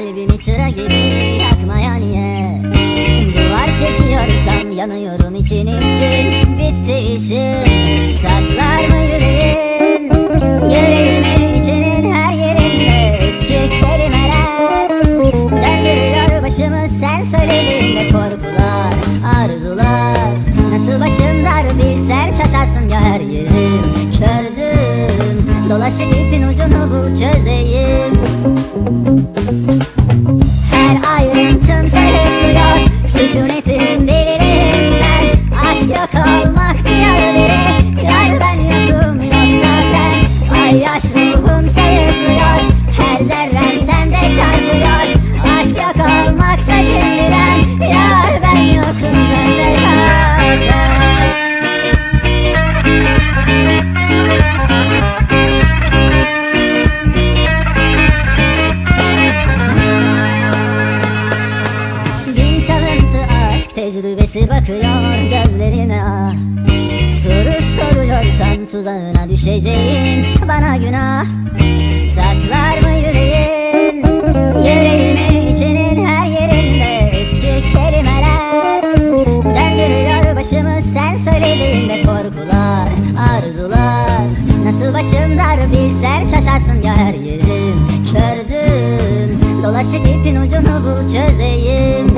Kalbimi çıra gibi yakmaya niye Duvar çekiyorsam yanıyorum için için. Bitti işim Saklar mı yüreğin Yüreğimi içinin her yerinde Eski kelimeler. Döndürüyor başımı sen söylediğinde Korkular, arzular. Nasıl başım dar bilsen şaşarsın ya her yerim? Kördüm Dolaşık ipin ucunu bul çözeyim. Tecrübesi bakıyor gözlerime ah Soru soruyorsan tuzağına düşeceğim. Bana günah Saklar mı yüreğin? Yüreğimi içinin her yerinde eski kelimeler Döndürüyor başımı. Sen söylediğinde korkular, arzular. Nasıl başım dar bilsen şaşarsın ya her yerim? Kördüm Dolaşık ipin ucunu bul çözeyim